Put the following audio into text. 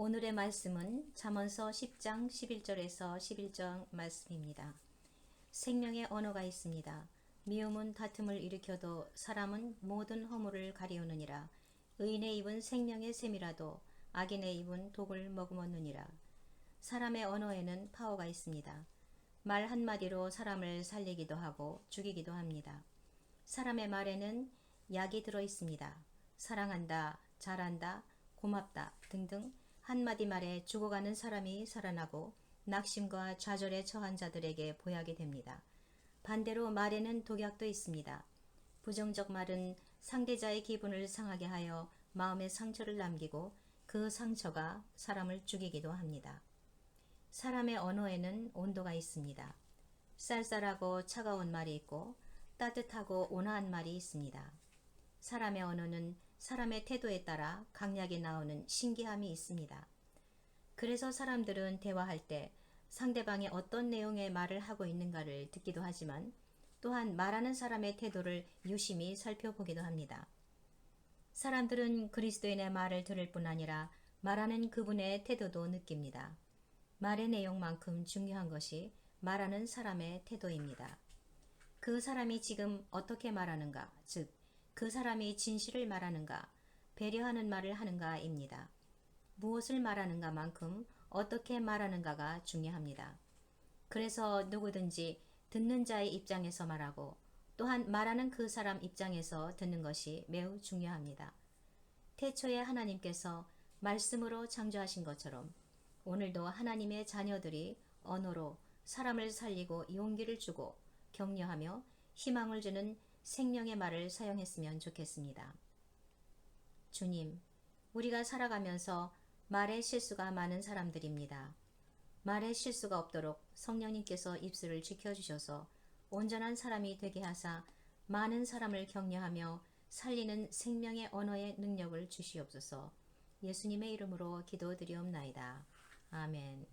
오늘의 말씀은 잠언서 10장 11절에서 11절 말씀입니다. 생명의 언어가 있습니다. 미움은 다툼을 일으켜도 사람은 모든 허물을 가리우느니라. 의인의 입은 생명의 샘이라도 악인의 입은 독을 머금었느니라. 사람의 언어에는 파워가 있습니다. 말 한마디로 사람을 살리기도 하고 죽이기도 합니다. 사람의 말에는 약이 들어 있습니다. 사랑한다, 잘한다, 고맙다 등등 한마디 말에 죽어가는 사람이 살아나고 낙심과 좌절에 처한 자들에게 보약이 됩니다. 반대로 말에는 독약도 있습니다. 부정적 말은 상대자의 기분을 상하게 하여 마음의 상처를 남기고 그 상처가 사람을 죽이기도 합니다. 사람의 언어에는 온도가 있습니다. 쌀쌀하고 차가운 말이 있고 따뜻하고 온화한 말이 있습니다. 사람의 언어는 사람의 태도에 따라 강약이 나오는 신기함이 있습니다. 그래서 사람들은 대화할 때 상대방이 어떤 내용의 말을 하고 있는가를 듣기도 하지만 또한 말하는 사람의 태도를 유심히 살펴보기도 합니다. 사람들은 그리스도인의 말을 들을 뿐 아니라 말하는 그분의 태도도 느낍니다. 말의 내용만큼 중요한 것이 말하는 사람의 태도입니다. 그 사람이 지금 어떻게 말하는가, 즉, 그 사람이 진실을 말하는가, 배려하는 말을 하는가입니다. 무엇을 말하는가 만큼 어떻게 말하는가가 중요합니다. 그래서 누구든지 듣는 자의 입장에서 말하고 또한 말하는 그 사람 입장에서 듣는 것이 매우 중요합니다. 태초에 하나님께서 말씀으로 창조하신 것처럼 오늘도 하나님의 자녀들이 언어로 사람을 살리고 용기를 주고 격려하며 희망을 주는 생명의 말을 사용했으면 좋겠습니다. 주님, 우리가 살아가면서 말의 실수가 많은 사람들입니다. 말의 실수가 없도록 성령님께서 입술을 지켜주셔서 온전한 사람이 되게 하사 많은 사람을 격려하며 살리는 생명의 언어의 능력을 주시옵소서 예수님의 이름으로 기도드리옵나이다. 아멘.